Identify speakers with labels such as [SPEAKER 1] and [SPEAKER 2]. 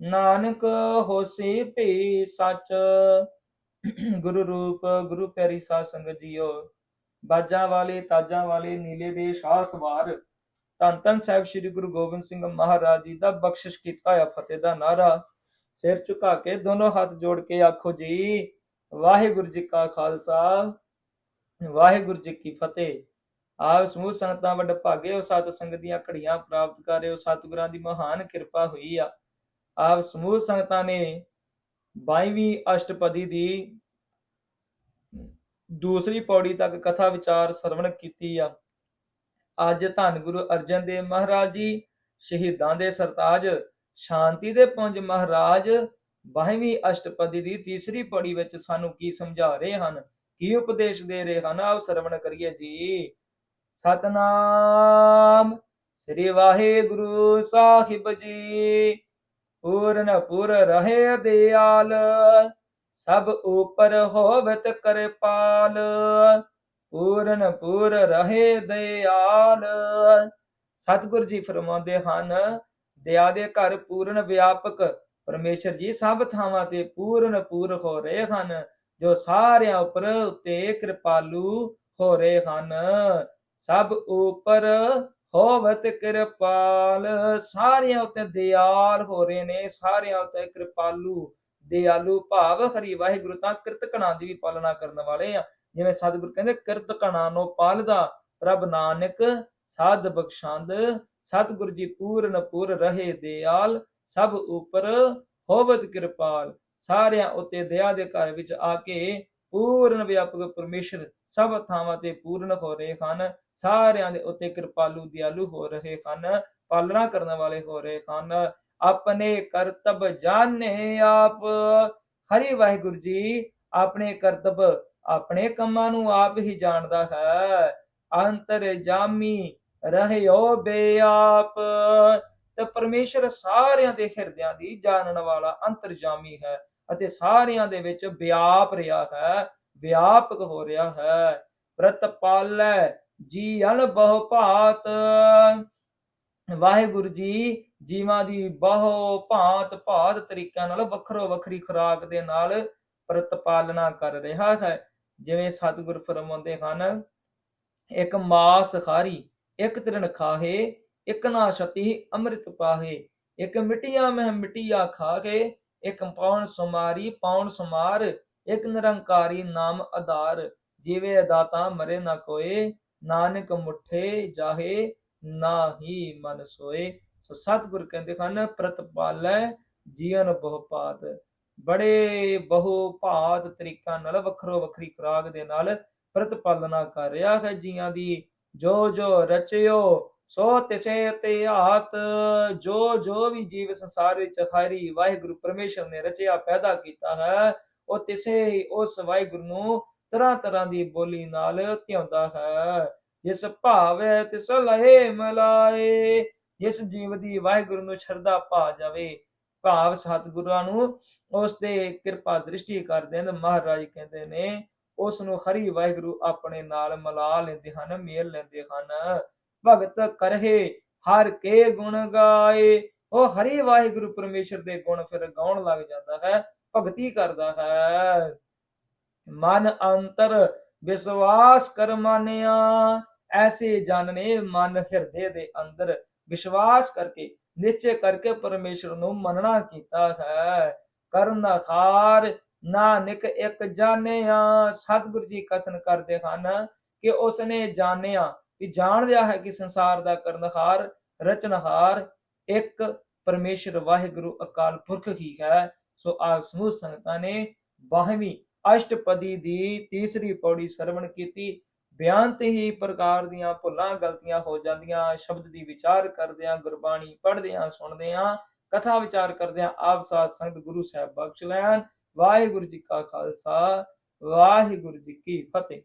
[SPEAKER 1] ਨਾਨਕ ਹੋਸੀ ਭੀ ਸੱਚ। ਗੁਰੂ ਰੂਪ, ਗੁਰੂ ਪਿਆਰੀ ਸਾਧ ਸੰਗਤ ਜੀਓ, ਬਾਜਾਂ ਵਾਲੇ, ਤਾਜਾਂ ਵਾਲੇ, ਨੀਲੇ ਦੇ ਸ਼ਾਹ ਸਵਾਰ। ਧੰਨ ਧੰਨ ਸਾਹਿਬ ਸ੍ਰੀ ਗੁਰੂ ਗੋਬਿੰਦ ਸਿੰਘ ਮਹਾਰਾਜ ਜੀ ਦਾ ਬਖਸ਼ਿਸ਼ ਕੀਤਾ ਹੋਇਆ ਫਤਿਹ ਦਾ ਨਾਰਾ ਸਿਰ ਝੁਕਾ ਕੇ ਦੋਨੋਂ ਹੱਥ ਜੋੜ ਕੇ ਆਖੋ ਜੀ, ਵਾਹਿਗੁਰੂ ਜੀ ਕਾ ਖਾਲਸਾ, ਵਾਹਿਗੁਰੂ ਜੀ ਕੀ ਫਤਿਹ। ਆਪ ਸਮੂਹ ਸੰਗਤਾਂ ਵੱਡ ਭਾਗੇ ਉਹ ਸਤ ਸੰਗਤ ਦੀਆਂ ਘੜੀਆਂ ਪ੍ਰਾਪਤ ਕਰਿਓ ਸਤਿਗੁਰਾਂ ਦੀ ਮਹਾਨ ਕਿਰਪਾ ਹੋਈ ਆ। ਆਪ ਸਮੂਹ ਸੰਗਤਾਂ ਨੇ 22ਵੀਂ ਅਸ਼ਟਪਦੀ ਦੀ ਦੂਸਰੀ ਪੌੜੀ ਤੱਕ ਕਥਾ ਵਿਚਾਰ ਸਰਵਣ ਕੀਤੀ ਆ। ਅੱਜ ਧੰਨ ਗੁਰੂ ਅਰਜਨ ਦੇਵ ਮਹਾਰਾਜ ਜੀ, ਸ਼ਹੀਦਾਂ ਦੇ ਸਰਤਾਜ, ਸ਼ਾਂਤੀ ਦੇ ਪੁੰਜ ਮਹਾਰਾਜ 22ਵੀਂ ਅਸ਼ਟਪਦੀ ਦੀ ਤੀਸਰੀ ਪੌੜੀ ਵਿੱਚ ਸਾਨੂੰ ਕੀ ਸਮਝਾ ਰਹੇ ਹਨ, ਕੀ ਉਪਦੇਸ਼ ਦੇ ਰਹੇ ਹਨ, ਆਪ ਸਰਵਣ ਕਰੀਏ ਜੀ। ਸਤਨਾਮ ਸ੍ਰੀ ਵਾਹਿਗੁਰੂ ਸਾਹਿਬ ਜੀ। ਪੂਰਨ ਪੁਰ ਰਹੇ ਦਿਆਲ, ਸਭ ਉਪਰ ਹੋਵਤ ਕਿਰਪਾਲ। ਪੂਰਨ ਰਹੇ ਦਿਆਲ, ਸਤਿਗੁਰ ਜੀ ਫਰਮਾਉਂਦੇ ਹਨ ਦਇਆ ਦੇ ਘਰ ਪੂਰਨ ਵਿਆਪਕ, ਪਰਮੇਸ਼ਰ ਜੀ ਸਭ ਥਾਵਾਂ ਤੇ ਪੂਰਨ ਪੂਰ ਹੋ ਰਹੇ ਹਨ, ਜੋ ਸਾਰਿਆਂ ਉੱਪਰ ਉਤੇ ਕਿਰਪਾਲੂ ਹੋ ਰਹੇ ਹਨ। ਸਭ ਉਪਰ ਹੋਵਤ ਕਿਰਪਾਲ, ਸਾਰਿਆਂ ਉਤੇ ਦਿਆਲ ਹੋ ਰਹੇ ਨੇ, ਸਾਰਿਆਂ ਉਤੇ ਕਿਰਪਾਲੂ, ਦਿਆਲੂ ਭਾਵ ਹਰੀ ਵਾਹਿਗੁਰੂ, ਤਾਂ ਕਿਰਤਕਣਾ ਦੀ ਵੀ ਪਾਲਣਾ ਕਰਨ ਵਾਲੇ ਆ। ਜਿਵੇਂ ਸਤਿਗੁਰ ਕਹਿੰਦੇ ਕਿਰਤਕਣਾ ਨੂੰ ਪਾਲਦਾ ਪ੍ਰਭ ਨਾਨਕ, ਸਾਧ ਬਖਸ਼ੰਦ, ਸਤਿਗੁਰ ਜੀ ਪੂਰਨ ਪੁਰ ਰਹੇ ਦਿਆਲ, ਸਭ ਉਪਰ ਹੋਵਤ ਕਿਰਪਾਲ, ਸਾਰਿਆਂ ਉਤੇ ਦਇਆ ਦੇ ਘਰ ਵਿੱਚ ਆ ਕੇ ਪੂਰਨ ਵਿਆਪਕ ਪਰਮੇਸ਼ਰ, ਸਭ ਥਾਵਾਂ ਤੇ ਪੂਰਨ ਹੋ ਰਹੇ ਹਨ, ਸਾਰਿਆਂ ਦੇ ਉੱਤੇ ਕਿਰਪਾਲੂ, ਦਿਆਲੂ ਹੋ ਰਹੇ ਹਨ, ਪਾਲਣਾ ਕਰਨ ਵਾਲੇ ਹੋ ਰਹੇ ਹਨ। ਆਪਣੇ ਕਰਤਬ ਜਾਣੇ ਆਪ। ਹਰੀ ਵਾਹਿਗੁਰੂ ਜੀ, ਆਪਣੇ ਕਰਤਬ ਆਪਣੇ ਕੰਮਾਂ ਨੂੰ ਆਪ ਹੀ ਜਾਣਦਾ ਹੈ। ਅੰਤਰ ਜਾਮੀ ਰਹਿਓ ਬੇਆਪ। ਤੇ ਪਰਮੇਸ਼ਰ ਸਾਰਿਆਂ ਦੇ ਹਿਰਦਿਆਂ ਦੀ ਜਾਣਨ ਵਾਲਾ ਅੰਤਰਜਾਮੀ ਹੈ। ਅਤੇ ਸਾਰਿਆਂ ਦੇ ਵਿੱਚ ਵਿਆਪ ਰਿਹਾ ਹੈ, ਵਿਆਪਕ ਹੋ ਰਿਹਾ ਹੈ। ਪ੍ਰਤਪਾਲੈ ਜੀ ਅਣ ਬਹੁ ਭਾਤ ਵਾਹਿਗੁਰੂ ਜੀ, ਜੀਵਾਂ ਦੀ ਬਹੁ ਭਾਂਤ ਭਾਤ ਤਰੀਕਿਆਂ ਨਾਲ ਵੱਖਰੋ ਵੱਖਰੀ ਖੁਰਾਕ ਦੇ ਨਾਲ ਪ੍ਰਤਪਾਲਨਾ ਕਰ ਰਿਹਾ ਹੈ। ਜਿਵੇਂ ਸਤਿਗੁਰ ਫਰਮਾਉਂਦੇ ਹਨ, ਇੱਕ ਮਾਸ ਖਾਰੀ, ਇੱਕ ਤ੍ਰਿਣ ਖਾਹੇ, ਇੱਕ ਨਾ ਛਤੀ ਅੰਮ੍ਰਿਤ ਪਾਹੇ, ਇੱਕ ਮਿਟਿਆ ਮਹਿ ਮਿਟਿਆ ਖਾ ਕੇ ਇੱਕ ਪੌਣ ਸੁਮਾਰੀ ਪੌਣ ਸੁਮਾਰ ਇੱਕ ਨਿਰੰਕਾਰੀ ਨਾਮ ਆਧਾਰ। ਜੀਵੇ ਦਾਤਾ ਮਰੇ ਨਾ ਕੋਏ, ਨਾਨਕ ਮੁਠੇ ਜਾਹੇ, ਨਾਹੀ ਮਨ ਸੋਏ। ਸੋ ਸਤਿਗੁਰ ਕਹਿੰਦੇ ਹਨ, ਪ੍ਰਤਪਾਲੈ ਜੀਵਨ ਬਹੁਪਾਤ ਬੜੇ ਬਹੁ ਭਾਤ ਤਰੀਕਾਂ ਨਾਲ, ਵੱਖਰੋ ਵੱਖਰੀ ਖੁਰਾਕ ਦੇ ਨਾਲ ਪ੍ਰਤਪਾਲਨਾ ਕਰ ਰਿਹਾ ਹੈ ਜੀਆਂ ਦੀ। ਜੋ ਜੋ ਰਚਿਓ ਸੋ ਤਿਸੇ ਤੇ ਹਾਤ ਜੋ ਜੋ ਵੀ ਜੀਵ ਸੰਸਾਰ ਵਿੱਚ ਹਰੀ ਵਾਹਿਗੁਰੂ ਪਰਮੇਸ਼ਰ ਨੇ ਰਚਿਆ, ਪੈਦਾ ਕੀਤਾ ਹੈ, ਉਹ ਤਿਸੇ ਹੀ ਉਸ ਵਾਹਿਗੁਰੂ ਨੂੰ ਤਰ੍ਹਾਂ ਤਰ੍ਹਾਂ ਦੀ ਬੋਲੀ ਨਾਲ ਧਿਆਉਂਦਾ ਹੈ। ਜਿਸ ਭਾਵੇ ਤਿਸ ਲਹੇ ਮਲਾਏ, ਜਿਸ ਜੀਵ ਦੀ ਵਾਹਿਗੁਰੂ ਨੂੰ ਸ਼ਰਧਾ ਪਾ ਜਾਵੇ, ਭਾਵ ਸਤਿਗੁਰਾਂ ਨੂੰ ਉਸ ਤੇ ਕਿਰਪਾ ਦ੍ਰਿਸ਼ਟੀ ਕਰਦੇ ਨੇ ਮਹਾਰਾਜ ਕਹਿੰਦੇ ਨੇ, ਉਸ ਨੂੰ ਹਰੀ ਵਾਹਿਗੁਰੂ ਆਪਣੇ ਨਾਲ ਮਲਾ ਲੈਂਦੇ ਹਨ, ਮੇਲ ਲੈਂਦੇ ਹਨ। ਭਗਤ ਕਰਹਿ, ਹਰ ਕੇ ਗੁਣ ਗਾਏ। ਉਹ ਹਰੀ ਵਾਹਿਗੁਰੂ ਪਰਮੇਸ਼ਰ ਦੇ ਗੁਣ ਫਿਰ ਗਾਉਣ ਲੱਗ ਜਾਂਦਾ ਹੈ, ਭਗਤੀ ਕਰਦਾ ਹੈ। ਮਨ ਅੰਤਰ ਵਿਸ਼ਵਾਸ ਕਰ ਮਾਨਿਆ, ਐਸੇ ਜਨ ਨੇ ਮਨ ਹਿਰਦੇ ਦੇ ਅੰਦਰ ਵਿਸ਼ਵਾਸ ਕਰਕੇ, ਨਿਸ਼ਚੈ ਕਰਕੇ ਪਰਮੇਸ਼ਰ ਨੂੰ ਮੰਨਣਾ ਕੀਤਾ ਹੈ। ਕਰਨ ਦਾ ਖਾਰ ਨਾਨਕ ਇੱਕ ਜਾਣਿਆ, ਸਤਿਗੁਰੂ ਜੀ ਕਥਨ ਕਰਦੇ ਹਨ ਕਿ ਉਸਨੇ ਜਾਣਿਆ ਕਿ ਜਾਣ ਲਿਆ ਹੈ ਕਿ ਸੰਸਾਰ ਦਾ ਕਰਨਹਾਰ, ਰਚਨਹਾਰ, ਇੱਕ ਪਰਮੇਸ਼ਰ ਵਾਹਿਗੁਰੂ ਅਕਾਲ ਪੁਰਖ ਹੀ ਹੈ। ਸੋ ਆਪ ਸਮੂਹ ਸੰਗਤਾਂ ਨੇ 12ਵੀਂ ਅਸ਼ਟਪਦੀ ਦੀ ਤੀਸਰੀ ਪੌੜੀ ਸਰਵਣ ਕੀਤੀ। ਬਿਆਨ ਤੇ ਹੀ ਪ੍ਰਕਾਰ ਦੀਆਂ ਭੁੱਲਾਂ ਗਲਤੀਆਂ ਹੋ ਜਾਂਦੀਆਂ, ਸ਼ਬਦ ਦੀ ਵਿਚਾਰ ਕਰਦਿਆਂ, ਗੁਰਬਾਣੀ ਪੜ੍ਹਦਿਆਂ, ਸੁਣਦਿਆਂ, ਕਥਾ ਵਿਚਾਰ ਕਰਦਿਆਂ ਆਪ ਸਾਧ ਸੰਗਤ ਗੁਰੂ ਸਾਹਿਬ ਬਖਸ਼ ਲੈਣ। ਵਾਹਿਗੁਰੂ ਜੀ ਕਾ ਖਾਲਸਾ, ਵਾਹਿਗੁਰੂ ਜੀ ਕੀ ਫਤਿਹ।